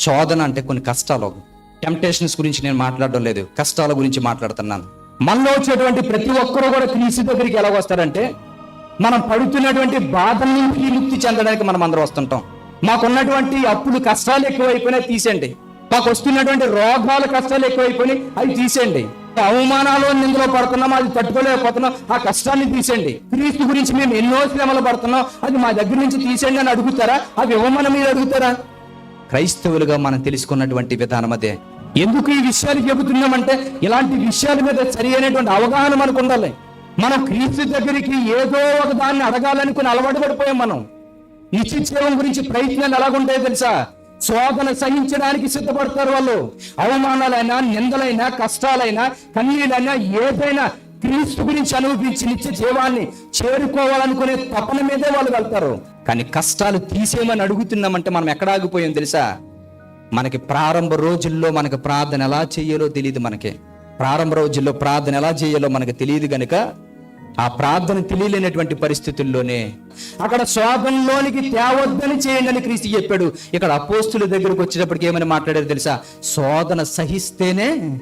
శోధన అంటే కొన్ని కష్టాలు. టెంప్టేషన్స్ గురించి నేను మాట్లాడడం లేదు. కష్టాల గురించి మాట్లాడుతున్నాను. మనలో వచ్చేటువంటి ప్రతి ఒక్కరూ కూడా క్రీస్తు దగ్గరికి ఎలా వస్తారంటే మనం పడుతున్నటువంటి బాధల నుంచి విముక్తి చెందడానికి మనం అందరూ వస్తుంటాం. మాకున్నటువంటి అప్పులు కష్టాలు ఎక్కువైపోయినాయి తీసేయండి. మాకు వస్తున్నటువంటి రోగాల కష్టాలు ఎక్కువైపోయి అవి తీసేయండి. అవమానాలు నిందులో పడుతున్నాం అది తట్టుకోలేకపోతున్నాం ఆ కష్టాన్ని తీసేయండి. క్రీస్తు గురించి మేము ఎన్నో శ్రమలు పడుతున్నాం అది మా దగ్గర నుంచి తీసేయండి అని అడుగుతారా? అవి ఇవ్వమని మీరు అడుగుతారా? క్రైస్తవులుగా మనం తెలుసుకున్నటువంటి విధానం అదే. ఎందుకు ఈ విషయాలు చెబుతున్నామంటే ఇలాంటి విషయాల మీద సరి అయినటువంటి అవగాహన మనకు ఉండాలి. మనం క్రీస్తు దగ్గరికి ఏదో ఒక దాన్ని అడగాలనుకుని అలవాటు పడిపోయాం మనం. నిత్యజీవం గురించి ప్రయత్నాలు ఎలాగుంటాయో తెలుసా? శోధన సహించడానికి సిద్ధపడతారు వాళ్ళు. అవమానాలైనా నిందలైనా కష్టాలైనా కన్నీళ్ళైనా ఏదైనా క్రీస్తు గురించి అనుభవించి నిత్య జీవాన్ని చేరుకోవాలనుకునే తపన మీదే వాళ్ళు వెళ్తారు. కానీ కష్టాలు తీసేయమని అడుగుతున్నామంటే మనం ఎక్కడ ఆగిపోయాం తెలుసా? మనకి ప్రారంభ రోజుల్లో మనకి ప్రార్థన ఎలా చేయాలో తెలియదు మనకి. ప్రారంభ రోజుల్లో ప్రార్థన ఎలా చేయాలో మనకు తెలియదు గనుక ఆ ప్రార్థన తెలియలేనటువంటి పరిస్థితుల్లోనే అక్కడ శోభంలోనికి తేవద్దని చేయండి అని క్రీస్తు చెప్పాడు. ఇక్కడ అపోస్తుల దగ్గరకు వచ్చేటప్పటికి ఏమని మాట్లాడారు తెలుసా? శోధన సహిస్తేనే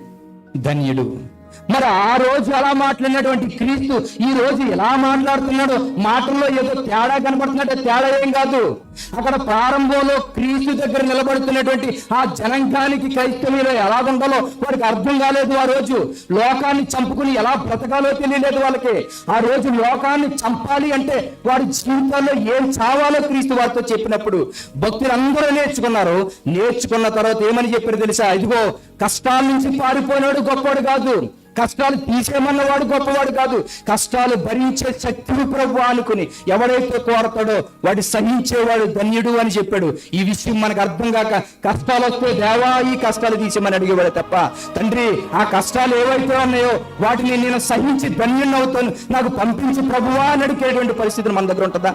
ధన్యుడు. మరి ఆ రోజు ఎలా మాట్లాడినటువంటి క్రీస్తు? ఈ రోజు ఎలా మాట్లాడుతున్నాడు? మాటల్లో ఏదో తేడా కనబడుతున్నట్టే తేడా ఏం కాదు. అక్కడ ప్రారంభంలో క్రీస్తు దగ్గర నిలబడుతున్నటువంటి ఆ జనంగానికి క్రైస్తవులు ఎలా ఉండాలో వారికి అర్థం కాలేదు ఆ రోజు. లోకాన్ని చంపుకుని ఎలా బ్రతకాలో తెలియలేదు వాళ్ళకి. ఆ రోజు లోకాన్ని చంపాలి అంటే వారి జీవితాల్లో ఏం చావాలో క్రీస్తు వారితో చెప్పినప్పుడు భక్తులు అందరూ నేర్చుకున్నారు. నేర్చుకున్న తర్వాత ఏమని చెప్పారు తెలుసా? ఇదిగో కష్టాల నుంచి పారిపోయినాడు గొప్పవాడు కాదు. కష్టాలు తీసేయమన్నవాడు గొప్పవాడు కాదు. కష్టాలు భరించే శక్తులు ప్రభు అనుకుని ఎవడైతే కోరతాడో వాడు సహించేవాడు ధన్యుడు అని చెప్పాడు. ఈ విషయం మనకు అర్థం కాక కష్టాలు వస్తే దేవా ఈ కష్టాలు తీసేమని అడిగేవాడు తప్ప తండ్రి ఆ కష్టాలు ఏవైతే ఉన్నాయో వాటిని నేను సహించి ధన్యుని అవుతాను. నాకు పంపించి ప్రభువా అని అడిగేటువంటి పరిస్థితి మన దగ్గర ఉంటుందా?